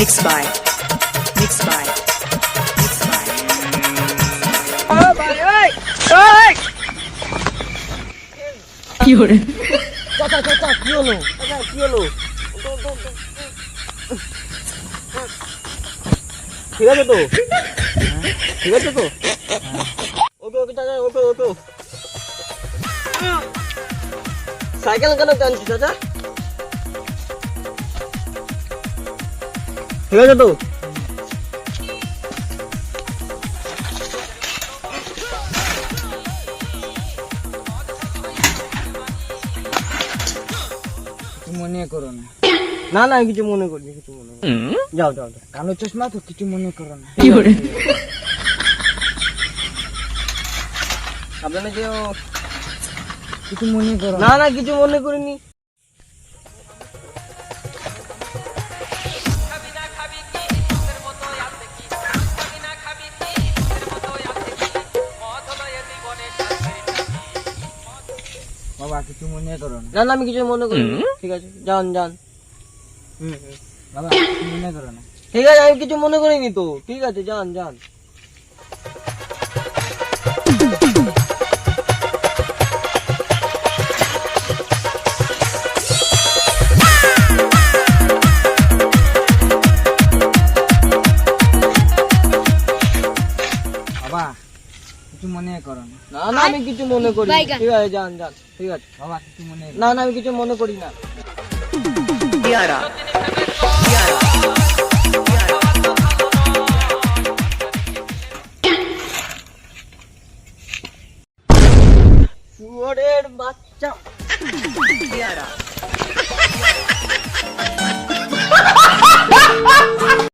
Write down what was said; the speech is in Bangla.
Mixed by. Mixed by. Mixed by. Fiore. চাচা চাচা কি হলো চাচা কি হলো ঠিক আছে তো ঠিক আছে তো ওকে ওকে চাচা ওকে ওকে সাইকেল কেন টানছি চাচা ঠিক আছে তো? মনে করো না। না না কিছু মনে করিনি কিছু মনে করি যাও যাও যাও। কালো চশমা তো কিছু মনে করো না. সাবধানে যেও। কিছু মনে করো না না কিছু মনে করিনি। বাবা কিছু মনে করো না না না আমি কিছু মনে করিনি ঠিক আছে যান যান হুম হুম। বাবা কিছু মনে করো না ঠিক আছে আমি কিছু মনে করিনি তো ঠিক আছে যান যান বাবা কিছু মনে করো না না না আমি কিছু মনে করি ঠিক আছে যান যান ঠিক আছে বাবা কিছু মনে না না আমি কিছু মনে করি না। শুয়োরের বাচ্চা